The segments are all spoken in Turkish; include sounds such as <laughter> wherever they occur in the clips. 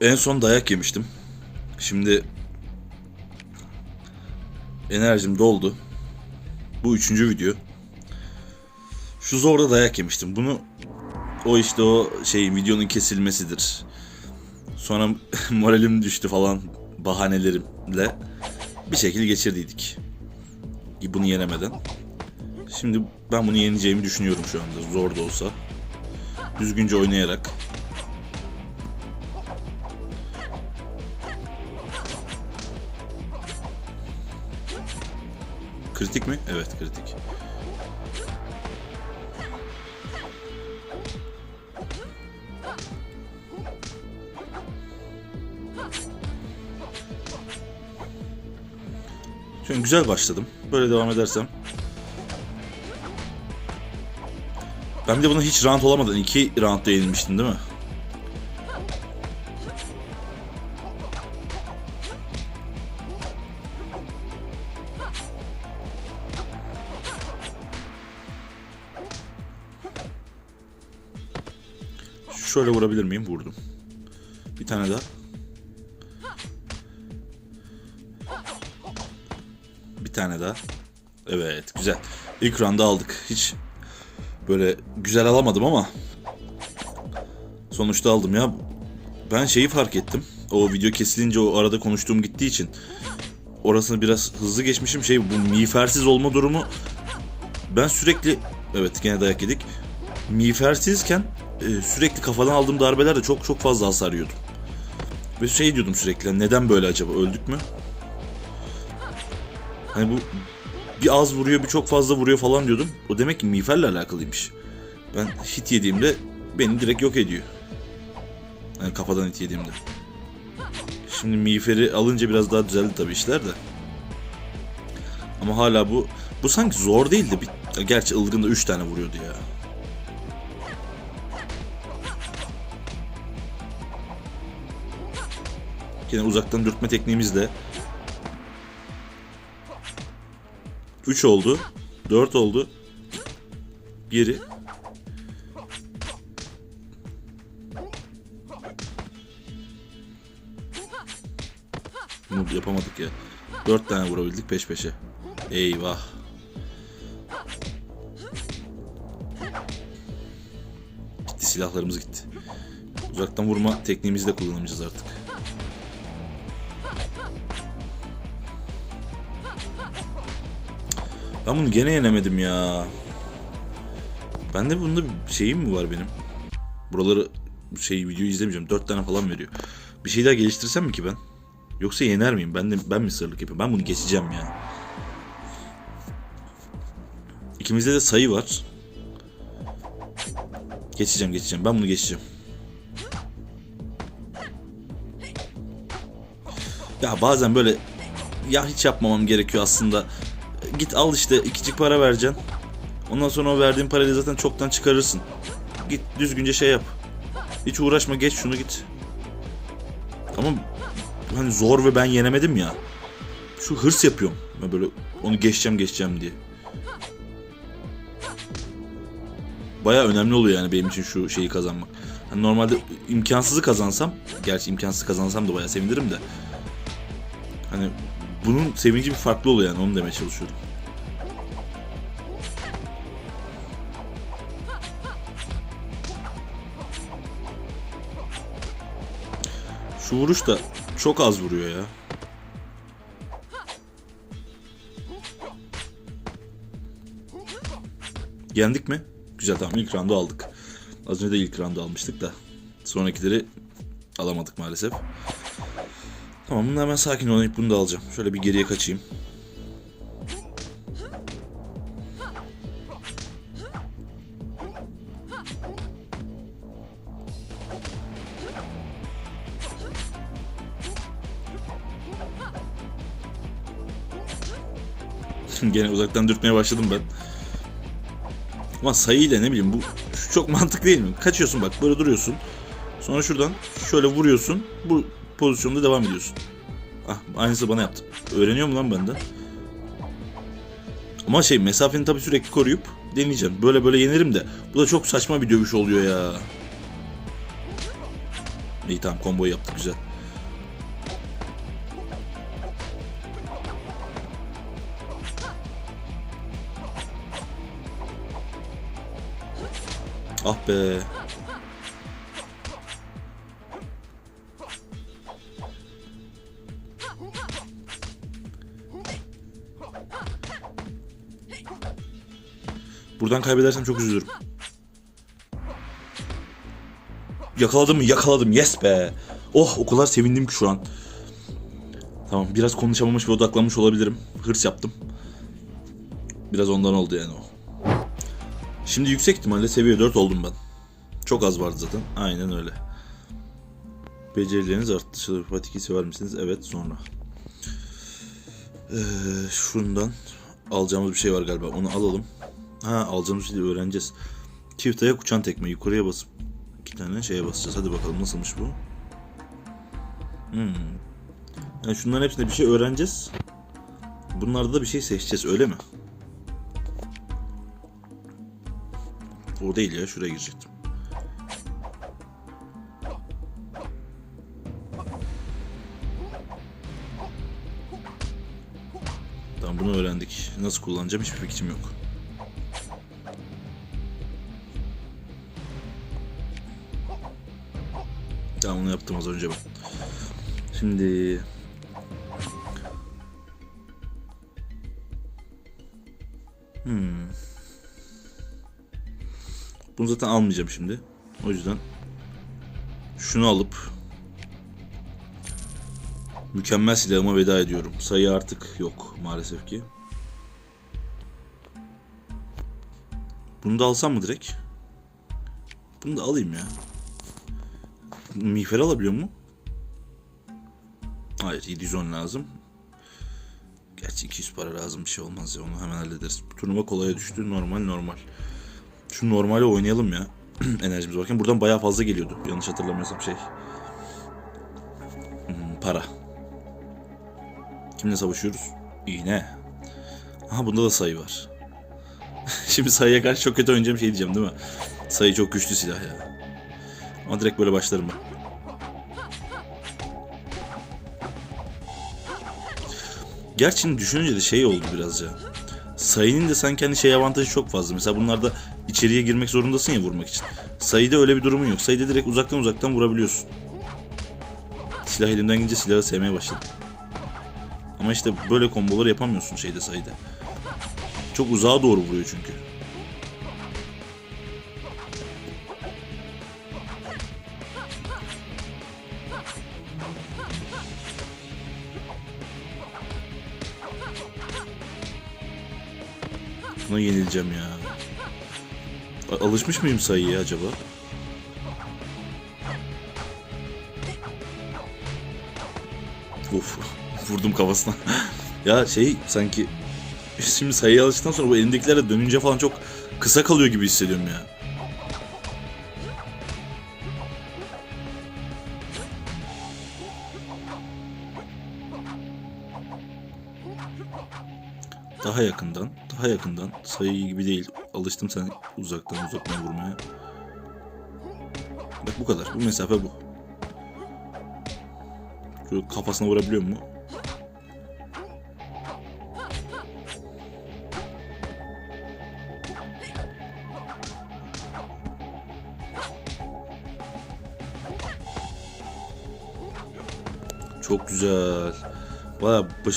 En son dayak yemiştim. Şimdi enerjim doldu. Bu üçüncü video. Şu zorda dayak yemiştim. Bunu o işte o şey videonun kesilmesidir. Sonra <laughs> moralim düştü falan bahanelerimle bir şekilde geçirdiydik. Bunu yenemeden. Şimdi ben bunu yeneceğimi düşünüyorum şu anda zor da olsa. Düzgünce oynayarak. Kritik mi? Evet kritik. Şu güzel başladım. Böyle devam edersem. Ben de buna hiç round olamadan iki roundda yenilmiştim değil mi? Şöyle vurabilir miyim? Vurdum. Bir tane daha. Bir tane daha. Evet güzel. İlk round'ı aldık. Hiç böyle güzel alamadım ama sonuçta aldım ya. Ben şeyi fark ettim. O video kesilince o arada konuştuğum gittiği için orasını biraz hızlı geçmişim. Şey bu miğfersiz olma durumu ben sürekli evet gene dayak yedik. Miğfersizken e, sürekli kafadan aldığım darbelerde çok çok fazla hasar yiyordum. Ve şey diyordum sürekli neden böyle acaba öldük mü? Hani bu bir az vuruyor bir çok fazla vuruyor falan diyordum. O demek ki miğferle alakalıymış. Ben hit yediğimde beni direkt yok ediyor. Yani kafadan hit yediğimde. Şimdi miğferi alınca biraz daha düzeldi tabii işler de. Ama hala bu bu sanki zor değildi. Bir, gerçi ılgında 3 tane vuruyordu ya. Yine uzaktan dürtme tekniğimiz de 3 oldu. 4 oldu. Geri. Bunu yapamadık ya. 4 tane vurabildik peş peşe. Eyvah. Gitti silahlarımız gitti. Uzaktan vurma tekniğimizi de kullanamayacağız artık. Ben bunu gene yenemedim ya. Bende bunda bir şeyim mi var benim? Buraları şey videoyu izlemeyeceğim. 4 tane falan veriyor. Bir şey daha geliştirsem mi ki ben? Yoksa yener miyim? Ben de ben mi sırlık yapayım? Ben bunu geçeceğim ya. İkimizde de sayı var. Geçeceğim geçeceğim. Ben bunu geçeceğim. Ya bazen böyle ya hiç yapmamam gerekiyor aslında git al işte ikicik para vereceksin. Ondan sonra o verdiğin parayla zaten çoktan çıkarırsın. Git düzgünce şey yap. Hiç uğraşma geç şunu git. Ama hani zor ve ben yenemedim ya. Şu hırs yapıyorum. Ben böyle onu geçeceğim geçeceğim diye. Baya önemli oluyor yani benim için şu şeyi kazanmak. Hani normalde imkansızı kazansam, gerçi imkansız kazansam da baya sevinirim de. Hani bunun sevinci bir farklı oluyor yani onu demeye çalışıyorum. Şu vuruş da çok az vuruyor ya. Yendik mi? Güzel tamam ilk roundu aldık. Az önce de ilk roundu almıştık da. Sonrakileri alamadık maalesef. Tamam bunu hemen sakin oynayıp bunu da alacağım. Şöyle bir geriye kaçayım. <laughs> Gene uzaktan dürtmeye başladım ben. Ama sayıyla ne bileyim bu çok mantık değil mi? Kaçıyorsun bak böyle duruyorsun. Sonra şuradan şöyle vuruyorsun. Bu pozisyonda devam ediyorsun. Ah aynısı bana yaptı. Öğreniyor mu lan benden? Ama şey mesafeni tabii sürekli koruyup deneyeceğim. Böyle böyle yenerim de. Bu da çok saçma bir dövüş oluyor ya. İyi tamam komboyu yaptık güzel. Ah be. Buradan kaybedersem çok üzülürüm. Yakaladım mı? Yakaladım. Yes be. Oh o kadar sevindim ki şu an. Tamam biraz konuşamamış ve odaklanmış olabilirim. Hırs yaptım. Biraz ondan oldu yani o. Şimdi yüksek ihtimalle seviye 4 oldum ben. Çok az vardı zaten. Aynen öyle. Becerileriniz arttı. Fatiki sever misiniz? Evet sonra. Ee, şundan alacağımız bir şey var galiba. Onu alalım. Ha alacağımız şeyi öğreneceğiz. Çift ayak uçan tekme. Yukarıya basıp iki tane şeye basacağız. Hadi bakalım nasılmış bu. Hmm. Yani şunların hepsinde bir şey öğreneceğiz. Bunlarda da bir şey seçeceğiz öyle mi? O değil ya şuraya girecektim. Tamam bunu öğrendik. Nasıl kullanacağım hiçbir fikrim yok. Tamam onu yaptım az önce ben. Şimdi Hmm. Bunu zaten almayacağım şimdi. O yüzden şunu alıp mükemmel silahıma veda ediyorum. Sayı artık yok maalesef ki. Bunu da alsam mı direkt? Bunu da alayım ya. Miğfer alabiliyor mu? Hayır 710 lazım. Gerçi 200 para lazım bir şey olmaz ya onu hemen hallederiz. Turnuva kolaya düştü normal normal. Şu normali oynayalım ya. <clears throat> Enerjimiz varken buradan bayağı fazla geliyordu. Yanlış hatırlamıyorsam şey. Hmm, para. Kimle savaşıyoruz? İğne. Aha bunda da sayı var. <laughs> Şimdi sayıya karşı çok kötü oynayacağım şey diyeceğim değil mi? Sayı çok güçlü silah ya. Ama direkt böyle başlarım ben. Gerçi düşününce de şey oldu biraz ya. Sayının da sanki hani şey avantajı çok fazla. Mesela bunlarda içeriye girmek zorundasın ya vurmak için. Sayıda öyle bir durumun yok. Sayıda direkt uzaktan uzaktan vurabiliyorsun. Silah elimden gidince silahı sevmeye başladım. Ama işte böyle kombolar yapamıyorsun şeyde sayıda. Çok uzağa doğru vuruyor çünkü. Yenileceğim ya. Alışmış mıyım sayıya acaba? Of <laughs> vurdum kafasına. <laughs> ya şey sanki <laughs> şimdi sayıya alıştıktan sonra bu elindekilerle dönünce falan çok kısa kalıyor gibi hissediyorum ya. Daha yakından, daha yakından. Sayı gibi değil. Alıştım sen uzaktan uzaktan vurmaya. Bak bu kadar. Bu mesafe bu. Şu kafasına vurabiliyor mu?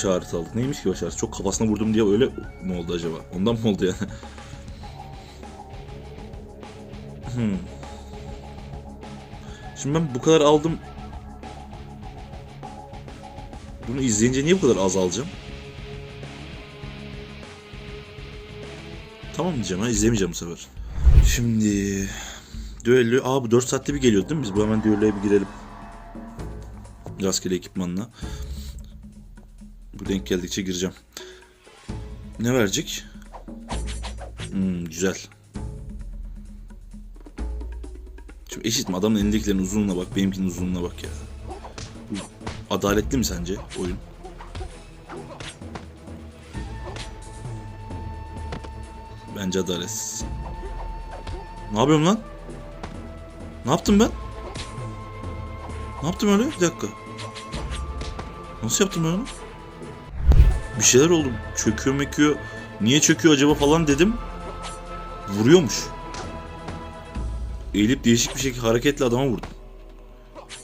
Ağrısı aldık. Neymiş ki baş ağrısı? Çok kafasına vurdum diye öyle mi oldu acaba? Ondan mı oldu yani? Hmm. Şimdi ben bu kadar aldım. Bunu izleyince niye bu kadar az alacağım? Tamam diyeceğim ha izlemeyeceğim bu sefer. Şimdi düello. Aa bu 4 saatte bir geliyor değil mi? Biz bu hemen düelloya bir girelim. Rastgele ekipmanla. Bu denk geldikçe gireceğim. Ne verecek? Hmm, güzel. Şimdi eşit mi? Adamın elindekilerin uzunluğuna bak, benimkinin uzunluğuna bak ya. Adaletli mi sence oyun? Bence adaletsiz. Ne yapıyorum lan? Ne yaptım ben? Ne yaptım öyle? Bir dakika. Nasıl yaptım ben onu? Bir şeyler oldu. Çöküyor meküyor. Niye çöküyor acaba falan dedim. Vuruyormuş. Eğilip değişik bir şekilde hareketle adama vurdum.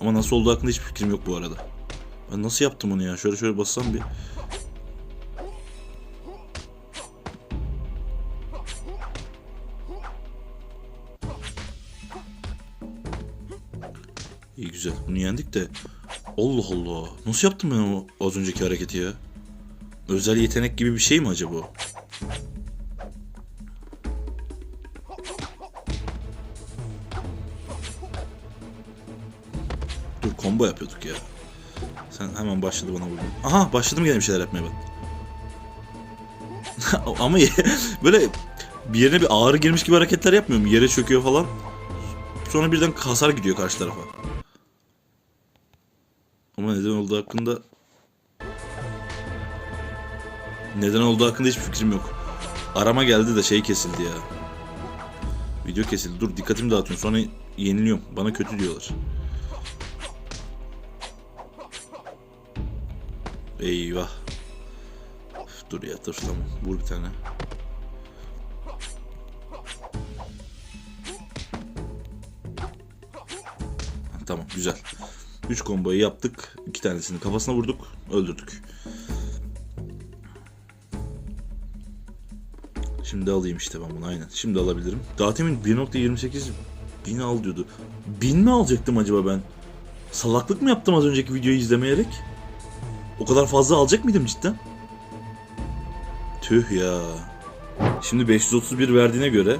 Ama nasıl olduğu hakkında hiçbir fikrim yok bu arada. Ben nasıl yaptım onu ya? Şöyle şöyle bassam bir. İyi güzel. Bunu yendik de. Allah Allah. Nasıl yaptım ben o az önceki hareketi ya? Özel yetenek gibi bir şey mi acaba? Dur combo yapıyorduk ya. Sen hemen başladı bana vurdun. Aha başladım gene bir şeyler yapmaya ben. <laughs> Ama <laughs> böyle bir yerine bir ağrı girmiş gibi hareketler yapmıyorum. Yere çöküyor falan. Sonra birden hasar gidiyor karşı tarafa. Ama neden olduğu hakkında neden olduğu hakkında hiçbir fikrim yok. Arama geldi de şey kesildi ya. Video kesildi. Dur dikkatimi dağıtıyorum. Sonra yeniliyorum. Bana kötü diyorlar. Eyvah. Üf, Dur ya dur tamam. Vur bir tane. Tamam güzel. 3 komboyu yaptık. 2 tanesini kafasına vurduk. Öldürdük. Şimdi alayım işte ben bunu aynen. Şimdi alabilirim. Daha temin 1.28 bin al diyordu. Bin mi alacaktım acaba ben? Salaklık mı yaptım az önceki videoyu izlemeyerek? O kadar fazla alacak mıydım cidden? Tüh ya. Şimdi 531 verdiğine göre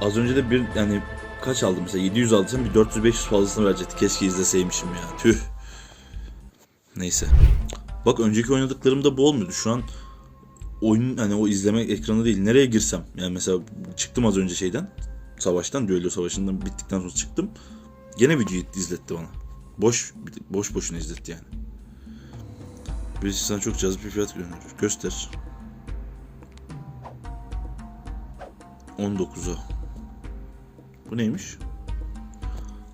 az önce de bir yani kaç aldım mesela 700 aldıysam bir 400-500 fazlasını verecekti. Keşke izleseymişim ya. Tüh. Neyse. Bak önceki oynadıklarımda bu olmuyordu. Şu an oyun hani o izleme ekranı değil. Nereye girsem yani mesela çıktım az önce şeyden savaştan düello savaşından bittikten sonra çıktım. Gene videoyu izletti bana. Boş boş boşuna izletti yani. Birisi sana çok cazip bir fiyat gönderiyor. Göster. 19'a. Bu neymiş?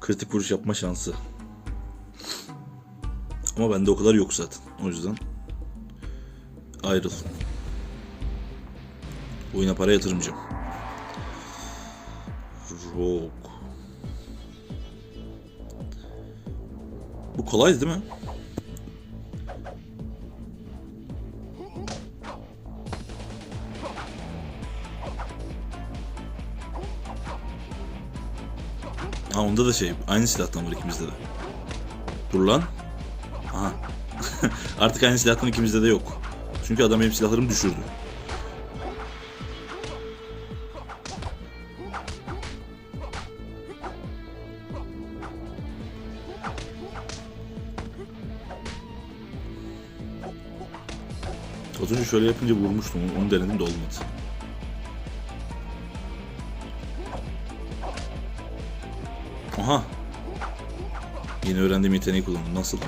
Kritik vuruş yapma şansı. Ama bende o kadar yok zaten. O yüzden ayrıl. Oyuna para yatırmayacağım. Rogue. Bu kolay değil mi? Ha onda da şey aynı silahtan var ikimizde de. Dur lan. Aha. <laughs> Artık aynı silahtan ikimizde de yok. Çünkü adam benim silahlarımı düşürdü. Şöyle yapınca vurmuştum. Onu, denedim de olmadı. Aha. Yeni öğrendiğim yeteneği kullandım. Nasıl?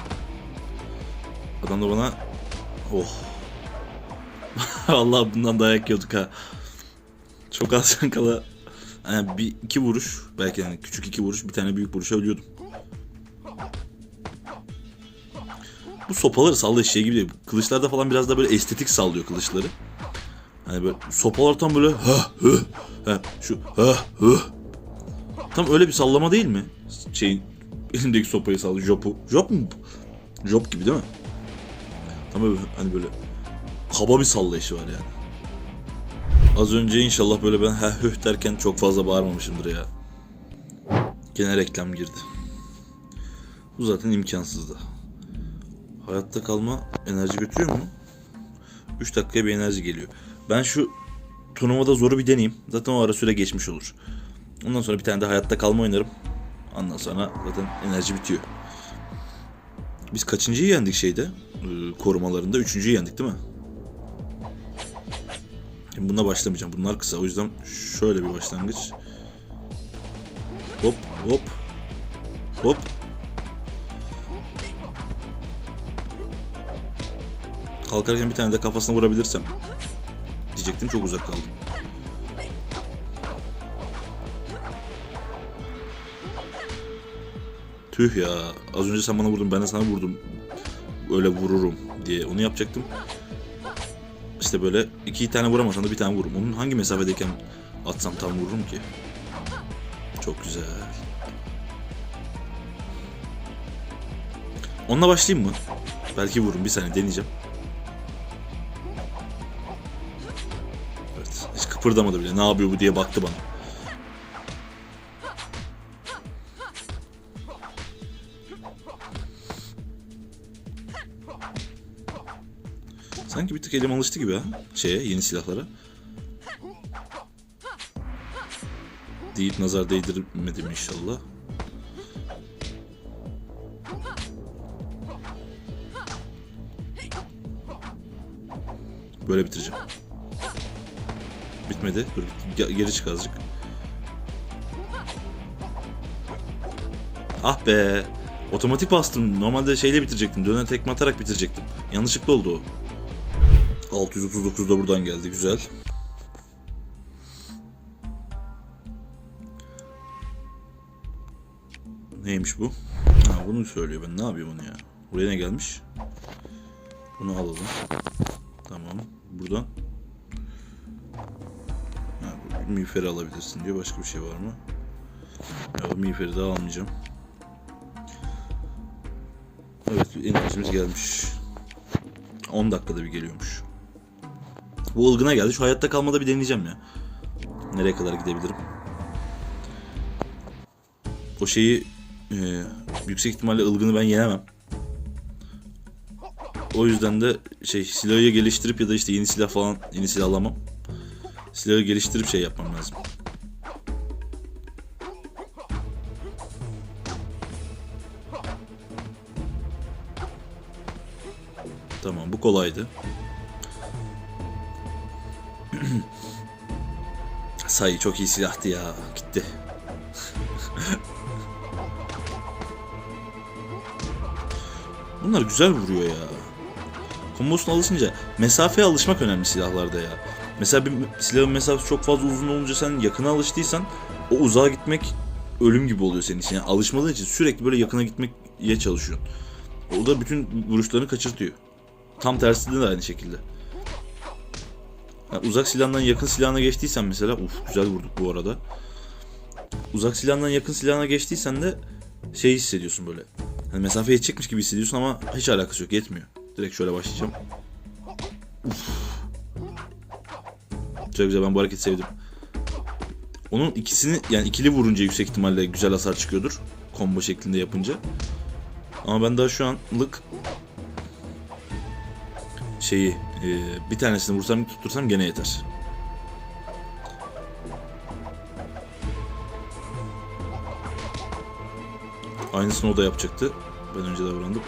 Adam da bana... Oh. <laughs> Allah bundan dayak yiyorduk ha. Çok az <laughs> kala... Yani bir iki vuruş, belki yani küçük iki vuruş, bir tane büyük vuruşa ölüyordum. Bu sopaları sallıyor şey gibi değil. Kılıçlarda falan biraz da böyle estetik sallıyor kılıçları. Hani böyle sopalar tam böyle ha hı ha şu ha hı. Tam öyle bir sallama değil mi? Şeyin <laughs> elindeki sopayı sallıyor. Jopu. Jop mu? Job gibi değil mi? Tam böyle hani böyle kaba bir sallayışı var yani. Az önce inşallah böyle ben ha hüh derken çok fazla bağırmamışımdır ya. Gene reklam girdi. Bu zaten imkansızdı. Hayatta kalma enerji götürüyor mu? 3 dakikaya bir enerji geliyor. Ben şu turnuvada zoru bir deneyeyim. Zaten o ara süre geçmiş olur. Ondan sonra bir tane de hayatta kalma oynarım. Ondan sonra zaten enerji bitiyor. Biz kaçıncıyı yendik şeyde? Ee, korumalarında. Üçüncüyü yendik değil mi? Şimdi bununla başlamayacağım. Bunlar kısa. O yüzden şöyle bir başlangıç. Hop hop. Hop. Kalkarken bir tane de kafasına vurabilirsem. Diyecektim çok uzak kaldım. Tüh ya. Az önce sen bana vurdun ben de sana vurdum. Öyle vururum diye onu yapacaktım. İşte böyle iki tane vuramasan da bir tane vururum. Onun hangi mesafedeyken atsam tam vururum ki? Çok güzel. Onunla başlayayım mı? Belki vururum. Bir saniye deneyeceğim. Kıpırdamadı bile. Ne yapıyor bu diye baktı bana. Sanki bir tık elim alıştı gibi ha. Şeye, yeni silahlara. Deyip nazar değdirmedim inşallah. Böyle bitireceğim. Bitmedi. Dur ge- geri çık azıcık. Ah be. Otomatik bastım. Normalde şeyle bitirecektim. Dönen tekme atarak bitirecektim. Yanlışlıkla oldu o. 639 da buradan geldi. Güzel. Neymiş bu? Ha bunu söylüyor. Ben ne yapayım onu ya? Buraya ne gelmiş? Bunu alalım. Tamam. Buradan. Miğferi alabilirsin diyor. Başka bir şey var mı? Ya miğferi de almayacağım. Evet enerjimiz gelmiş. 10 dakikada bir geliyormuş. Bu ılgına geldi. Şu hayatta kalmada bir deneyeceğim ya. Nereye kadar gidebilirim? O şeyi e, yüksek ihtimalle ılgını ben yenemem. O yüzden de şey silahı geliştirip ya da işte yeni silah falan yeni silah alamam. Silahı geliştirip şey yapmam lazım. Tamam bu kolaydı. <clears throat> Sayı çok iyi silahtı ya. Gitti. <laughs> Bunlar güzel vuruyor ya. Kombosuna alışınca mesafeye alışmak önemli silahlarda ya. Mesela bir silahın mesafesi çok fazla uzun olunca sen yakına alıştıysan o uzağa gitmek ölüm gibi oluyor senin için. Yani alışmadığın için sürekli böyle yakına gitmeye çalışıyorsun. O da bütün vuruşlarını kaçırtıyor. Tam tersi de aynı şekilde. Yani uzak silahdan yakın silahına geçtiysen mesela uf güzel vurduk bu arada. Uzak silahdan yakın silahına geçtiysen de şey hissediyorsun böyle. Hani mesafe yetecekmiş gibi hissediyorsun ama hiç alakası yok yetmiyor. Direkt şöyle başlayacağım. Uf. Çok güzel ben bu hareketi sevdim. Onun ikisini yani ikili vurunca yüksek ihtimalle güzel hasar çıkıyordur. Combo şeklinde yapınca. Ama ben daha şu anlık şeyi e, bir tanesini vursam tuttursam gene yeter. Aynısını o da yapacaktı. Ben önce davrandım.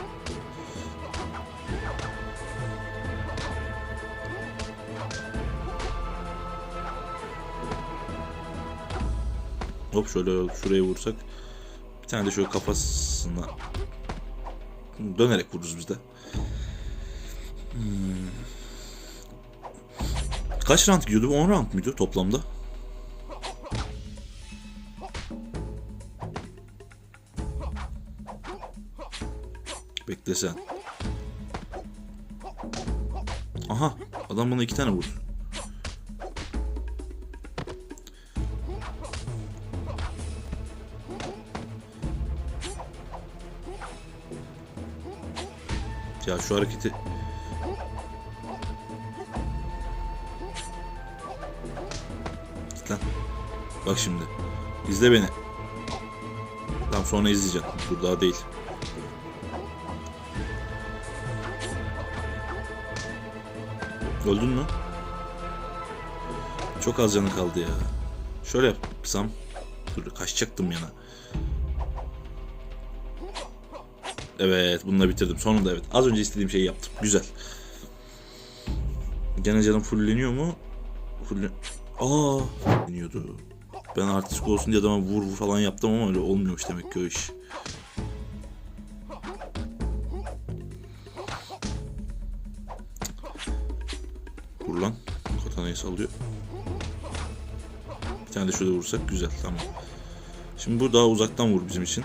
Hop şöyle şuraya vursak. Bir tane de şöyle kafasına dönerek vururuz biz de. Hmm. Kaç round gidiyordu? 10 round muydu toplamda? Bekle sen. Aha adam bana iki tane vurdu. Ya şu hareketi Git lan. Bak şimdi. İzle beni. Tamam sonra izleyeceğim. Dur daha değil. Öldün mü? Çok az canı kaldı ya. Şöyle yapsam. Dur kaçacaktım yana. Evet bununla bitirdim. Sonunda evet. Az önce istediğim şeyi yaptım. Güzel. Gene canım fullleniyor mu? Full... Aa, deniyordu. Ben artistik olsun diye adama vur vur falan yaptım ama öyle olmuyormuş demek ki o iş. Vur lan. Katanayı sallıyor. Bir tane de şöyle vursak güzel tamam. Şimdi bu daha uzaktan vur bizim için.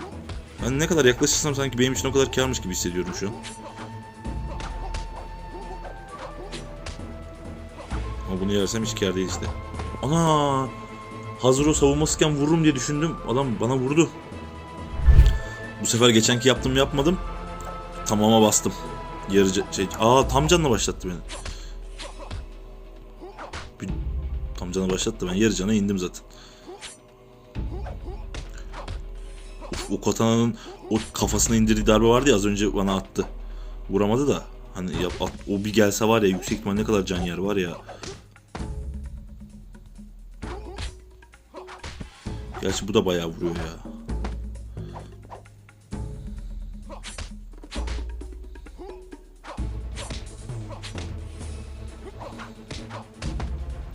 Ben ne kadar yaklaşırsam sanki benim için o kadar karmış gibi hissediyorum şu an. Ama bunu yersem hiç kar değil işte. Ana! Hazır o savunmasızken vururum diye düşündüm. Adam bana vurdu. Bu sefer geçenki yaptım yapmadım. Tamama bastım. Yarıca şey, aa tam canla başlattı beni. Bir, tam cana başlattı ben yarı cana indim zaten. O katananın o kafasına indirdiği darbe vardı ya az önce bana attı. Vuramadı da hani yap, at- o bir gelse var ya yüksek ihtimal ne kadar can yer var ya. Gerçi bu da bayağı vuruyor ya.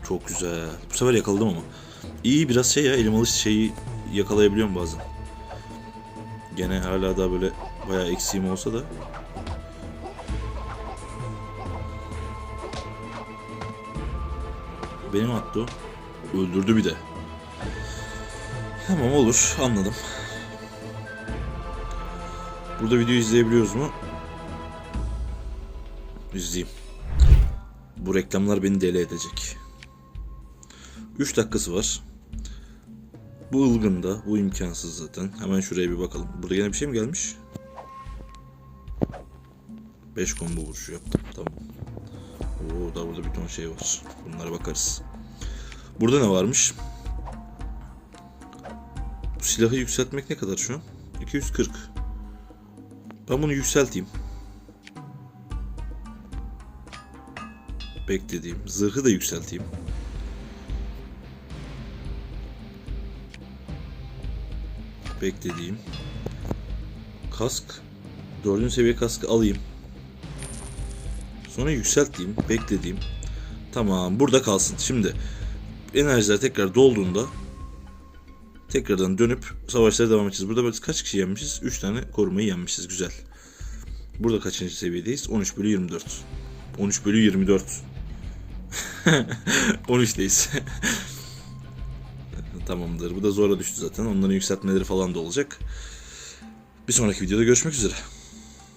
Çok güzel. Bu sefer yakaladım ama. İyi biraz şey ya elim alış şeyi yakalayabiliyorum bazen. Gene hala daha böyle bayağı eksiğim olsa da. Benim attı. Öldürdü bir de. Tamam olur anladım. Burada video izleyebiliyoruz mu? İzleyeyim. Bu reklamlar beni deli edecek. 3 dakikası var. Bu ılgında, bu imkansız zaten. Hemen şuraya bir bakalım. Burada yine bir şey mi gelmiş? 5 combo vuruşu yaptım. Tamam. Oo, da burada bir ton şey var. Bunlara bakarız. Burada ne varmış? Bu silahı yükseltmek ne kadar şu an? 240. Ben bunu yükselteyim. Beklediğim. Zırhı da yükselteyim. Beklediğim. Kask. Dördüncü seviye kaskı alayım. Sonra yükselteyim. Beklediğim. Tamam burada kalsın. Şimdi enerjiler tekrar dolduğunda tekrardan dönüp savaşlara devam edeceğiz. Burada biz kaç kişi yenmişiz? 3 tane korumayı yenmişiz. Güzel. Burada kaçıncı seviyedeyiz? 13 bölü 24. 13 bölü 24. 13'teyiz. <laughs> <laughs> Tamamdır. Bu da zora düştü zaten. Onların yükseltmeleri falan da olacak. Bir sonraki videoda görüşmek üzere.